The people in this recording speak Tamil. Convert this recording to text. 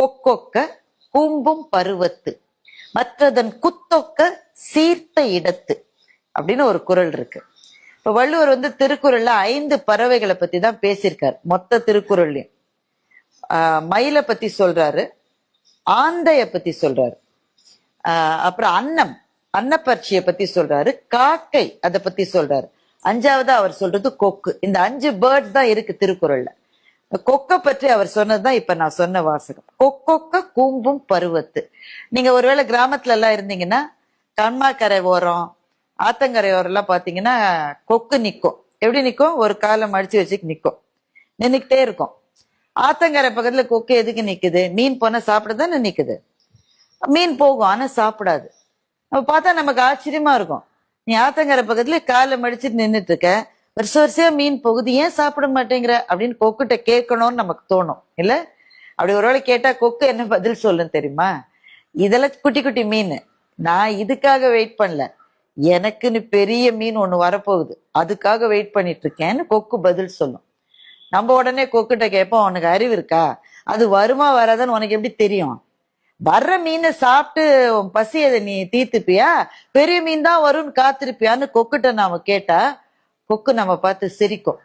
கொக்கொக்க கூம்பும் பருவத்து மற்றதன் குத்தொக்க சீர்த்த இடத்து அப்படின்னு ஒரு குறள் இருக்கு. இப்ப வள்ளுவர் வந்து திருக்குறள்ல ஐந்து பறவைகளை பத்தி தான் பேசியிருக்காரு மொத்த திருக்குறள்லயும். ஆஹ் மயிலை பத்தி சொல்றாரு ஆந்தைய பத்தி சொல்றாரு ஆஹ் அப்புறம் அன்னம் அன்னப்பட்சியை பத்தி சொல்றாரு காக்கை அதை பத்தி சொல்றாரு. அஞ்சாவது அவர் சொல்றது கொக்கு. இந்த அஞ்சு பேர்ட்ஸ் தான் இருக்கு திருக்குறள்ல. கொக்கை பற்றி அவர் சொன்னதுதான் இப்ப நான் சொன்ன வாசகம். கொக்கொக்க கூம்பும் பருவத்து. நீங்க ஒருவேளை கிராமத்துல எல்லாம் இருந்தீங்கன்னா கண்மாக்கரை ஓரம் ஆத்தங்கரை ஓரம் எல்லாம் பாத்தீங்கன்னா கொக்கு நிக்கும். எப்படி நிக்கும்? ஒரு காலை மடிச்சு வச்சு நிக்கும். நின்னுக்கிட்டே இருக்கும். ஆத்தங்கரை பக்கத்துல கொக்கு எதுக்கு நிக்குது? மீன் போனா சாப்பிட தானே நிக்குது? மீன் போகும் ஆனா சாப்பிடாது. அப்ப பார்த்தா நமக்கு ஆச்சரியமா இருக்கும். நீ ஆத்தங்கரை பக்கத்துல காலை அடிச்சுட்டு நின்னுட்டு இருக்க வருஷ வருஷமா மீன் போகுது ஏன் சாப்பிட மாட்டேங்கிற அப்படின்னு கொக்குட்ட கேட்கணும்னு நமக்கு தோணும். இல்ல? அப்படி ஒருவேளை கேட்டா கொக்கு என்ன பதில் சொல்லும் தெரியுமா? இதெல்லாம் குட்டி குட்டி மீன். நான் இதுக்காக வெயிட் பண்ணல. எனக்குன்னு பெரிய மீன் ஒண்ணு வரப்போகுது. அதுக்காக வெயிட் பண்ணிட்டு இருக்கேன்னு கொக்கு பதில் சொல்லும். நம்ம உடனே கொக்குட்ட கேட்போம் உனக்கு அறிவு இருக்கா? அது வருமா வராதான்னு உனக்கு எப்படி தெரியும்? வர்ற மீனை சாப்பிட்டு உன் பசியை நீ தீர்த்துப்பியா? பெரிய மீன் தான் வரும்னு காத்திருப்பியான்னு கொக்குட்ட நாம கேட்டா கொக்கு நம்ம பார்த்து சிரிக்கும்.